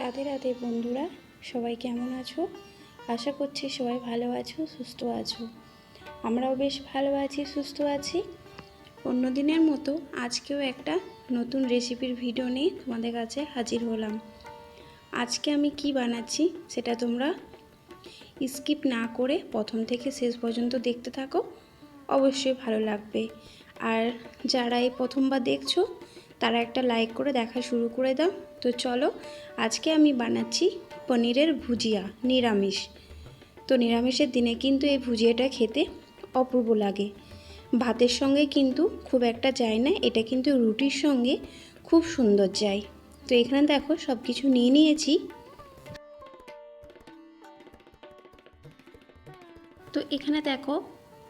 রাধে রাধে বন্ধুরা, সবাই কেমন আছো? আশা করছি সবাই ভালো আছো, সুস্থ আছো। আমরাও বেশ ভালো আছি, সুস্থ আছি। অন্য দিনের মতো আজকেও একটা নতুন রেসিপির ভিডিও নিয়ে তোমাদের কাছে হাজির হলাম। আজকে আমি কি বানাচ্ছি সেটা তোমরা স্কিপ না করে প্রথম থেকে শেষ পর্যন্ত দেখতে থাকো, অবশ্যই ভালো লাগবে। আর যারা এই প্রথমবার দেখছ তারা একটা লাইক করে দেখা শুরু করে দাও। তো চলো, আজকে আমি বানাচ্ছি পনিরের ভুজিয়া, নিরামিষ। তো নিরামিষের দিনে কিন্তু এই ভুজিয়াটা খেতে অপূর্ব লাগে। ভাতের সঙ্গে কিন্তু খুব একটা যায় না, এটা কিন্তু রুটির সঙ্গে খুব সুন্দর যায়। তো এখানে দেখো সব কিছু নিয়ে নিয়েছি। তো এখানে দেখো,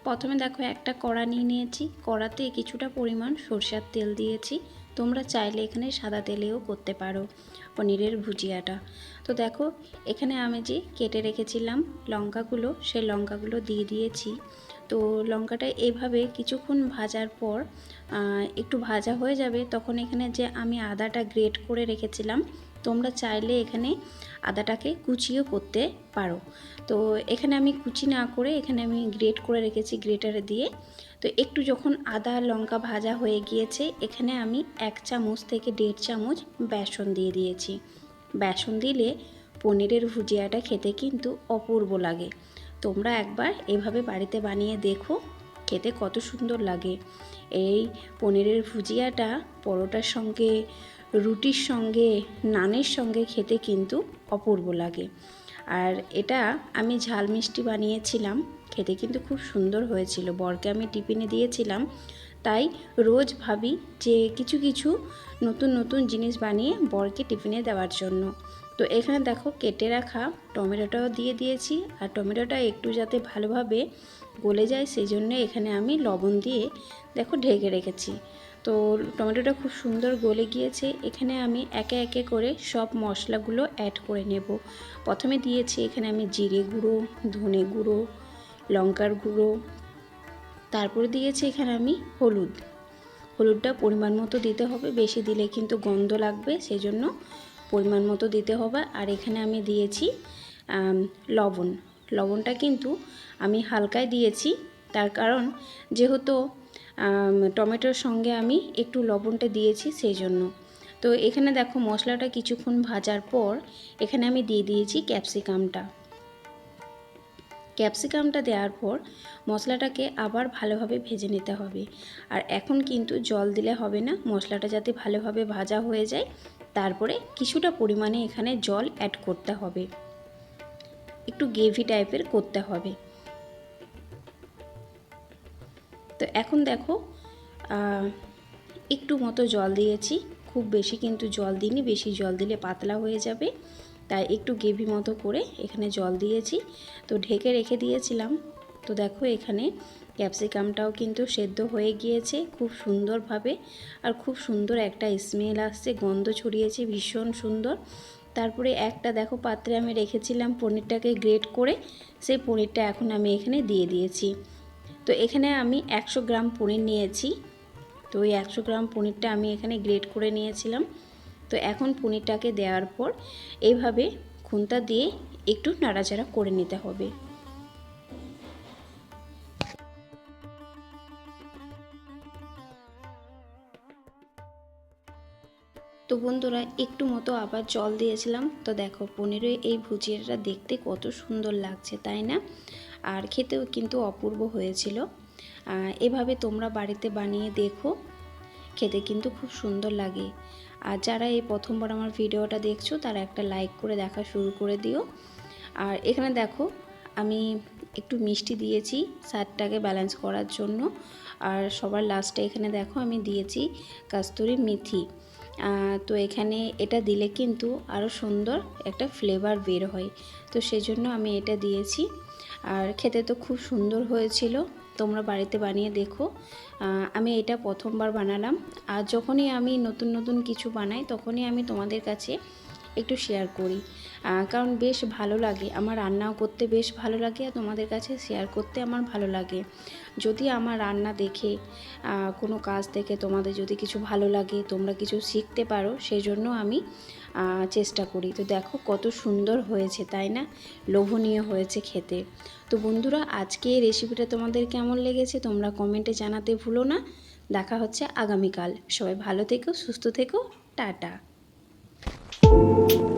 প্রথমে দেখো একটা কড়া নিয়ে নিয়েছি। কড়াতে কিছুটা পরিমাণ সরষের তেল দিয়েছি। তোমরা চাইলে এখানে সাদা তেলেও করতে পারো পনিরের ভুজিয়াটা। তো দেখো, এখানে আমি যে কেটে রেখেছিলাম লঙ্কাগুলো, সেই লঙ্কাগুলো দিয়ে দিয়েছি। তো লঙ্কাটা এভাবে কিছুক্ষণ ভাজার পর একটু ভাজা হয়ে যাবে, তখন এখানে যে আমি আদাটা গ্রেট করে রেখেছিলাম তোমরা চাইলে এখানে আদাটাকে কুচিও করতে পারো। তো এখানে আমি কুচি না করে এখানে আমি গ্রেট করে রেখেছি গ্রেটারে দিয়ে। তো একটু যখন আদা, লঙ্কা ভাজা হয়ে গিয়েছে, এখানে আমি এক চামচ থেকে দেড় চামচ বেসন দিয়ে দিয়েছি। বেসন দিলে পনিরের ভুজিয়াটা খেতে কিন্তু অপূর্ব লাগে। তোমরা একবার এভাবে বাড়িতে বানিয়ে দেখো, খেতে কত সুন্দর লাগে। এই পনিরের ভুজিয়াটা পরোটার সঙ্গে রুটির সঙ্গে, নানের সঙ্গে খেতে কিন্তু অপূর্ব লাগে। আর এটা আমি ঝাল মিষ্টি বানিয়েছিলাম, খেতে কিন্তু খুব সুন্দর হয়েছিল। বরকে আমি টিফিনে দিয়েছিলাম, তাই রোজ ভাবি যে কিছু কিছু নতুন নতুন জিনিস বানিয়ে বরকে টিফিনে দেওয়ার জন্য। তো এখানে দেখো কেটে রাখা টমেটোটাও দিয়ে দিয়েছি, আর টমেটোটা একটু যাতে ভালোভাবে গলে যায় সেই জন্য এখানে আমি লবণ দিয়ে, দেখো ঢেকে রেখেছি। তো টমেটোটা খুব সুন্দর গলে গিয়েছে। এখানে আমি একে একে করে সব মশলাগুলো অ্যাড করে নেব। প্রথমে দিয়েছি এখানে আমি জিরে গুঁড়ো, ধনে গুঁড়ো, লঙ্কার গুঁড়ো। তারপরে দিয়েছি এখানে আমি হলুদ। হলুদটা পরিমাণ মতো দিতে হবে, বেশি দিলে কিন্তু গন্ধ লাগবে সেই জন্য পরিমাণ মতো দিতে হবে। আর এখানে আমি দিয়েছি লবণ। লবণটা কিন্তু আমি হালকায় দিয়েছি, তার কারণ যেহেতু টমেটোর সঙ্গে আমি একটু লবণটা দিয়েছি সেই জন্য। তো এখানে দেখো মশলাটা কিছুক্ষণ ভাজার পর এখানে আমি দিয়ে দিয়েছি ক্যাপসিকামটা। ক্যাপসিকামটা দেওয়ার পর মশলাটাকে আবার ভালোভাবে ভেজে নিতে হবে। আর এখন কিন্তু জল দিলে হবে না, মশলাটা যাতে ভালোভাবে ভাজা হয়ে যায়, তারপরে কিছুটা পরিমাণে এখানে জল অ্যাড করতে হবে। একটু গ্রেভি টাইপের করতে হবে। তো এখন দেখো একটু মতো জল দিয়েছি। খুব বেশি কিন্তু জল দিইনি, বেশি জল দিলে পাতলা হয়ে যাবে। তাই একটু গ্রেভি মতো করে এখানে জল দিয়েছি। তো ঢেকে রেখে দিয়েছিলাম। তো দেখো এখানে ক্যাপসিকামটাও কিন্তু সেদ্ধ হয়ে গিয়েছে খুব সুন্দরভাবে। আর খুব সুন্দর একটা স্মেল আসছে, গন্ধ ছড়িয়েছে, ভীষণ সুন্দর। তারপরে একটা দেখো পাত্রে আমি রেখেছিলাম পনিরটাকে গ্রেট করে। সেই পনিরটা এখন আমি এখানে দিয়ে দিয়েছি। তো এখানে আমি একশো গ্রাম পনির নিয়েছি। তো ওই একশো গ্রাম পনিরটা আমি এখানে গ্রেট করে নিয়েছিলাম। তো এখন পনিরটাকে দেওয়ার পর এইভাবে খুন্তা দিয়ে একটু নাড়াচাড়া করে নিতে হবে। তো বন্ধুরা, একটু মতো আবার জল দিয়েছিলাম। তো দেখো, পনিরের এই ভুজিয়াটা দেখতে কত সুন্দর লাগছে, তাই না? আর খেতেও কিন্তু অপূর্ব হয়েছিল। এভাবে তোমরা বাড়িতে বানিয়ে দেখো, খেতে কিন্তু খুব সুন্দর লাগে। আর যারা এই প্রথমবার আমার ভিডিওটা দেখছ, তারা একটা লাইক করে দেখা শুরু করে দিও। আর এখানে দেখো, আমি একটু মিষ্টি দিয়েছি স্বাদটাকে ব্যালেন্স করার জন্য। আর সবার লাস্টে এখানে দেখো, আমি দিয়েছি কাস্তুরি মেথি। তো এখানে এটা দিলে কিন্তু আরও সুন্দর একটা ফ্লেভার বের হয়। তো সেজন্য আমি এটা দিয়েছি। আর খেতে তো খুব সুন্দর হয়েছিল। তোমরা বাড়িতে বানিয়ে দেখো। আমি এটা প্রথমবার বানালাম। আর যখনই আমি নতুন নতুন কিছু বানাই, তখনই আমি তোমাদের কাছে একটু শেয়ার করি। কারণ বেশ ভালো লাগে। আমার রান্নাও করতে বেশ ভালো লাগে আর তোমাদের কাছে শেয়ার করতে আমার ভালো লাগে। যদি আমার রান্না দেখে কোনো কাজ থেকে তোমাদের যদি কিছু ভালো লাগে, তোমরা কিছু শিখতে পারো সেই জন্য আমি চেষ্টা করি। তো দেখো কত সুন্দর হয়েছে, তাই না? লোভনীয় হয়েছে খেতে। তো বন্ধুরা, আজকে এই রেসিপিটা তোমাদের কেমন লেগেছে, তোমরা কমেন্টে জানাতে ভুলো না। দেখা হচ্ছে আগামীকাল। সবাই ভালো থেকো, সুস্থ থেকো, টাটা। you.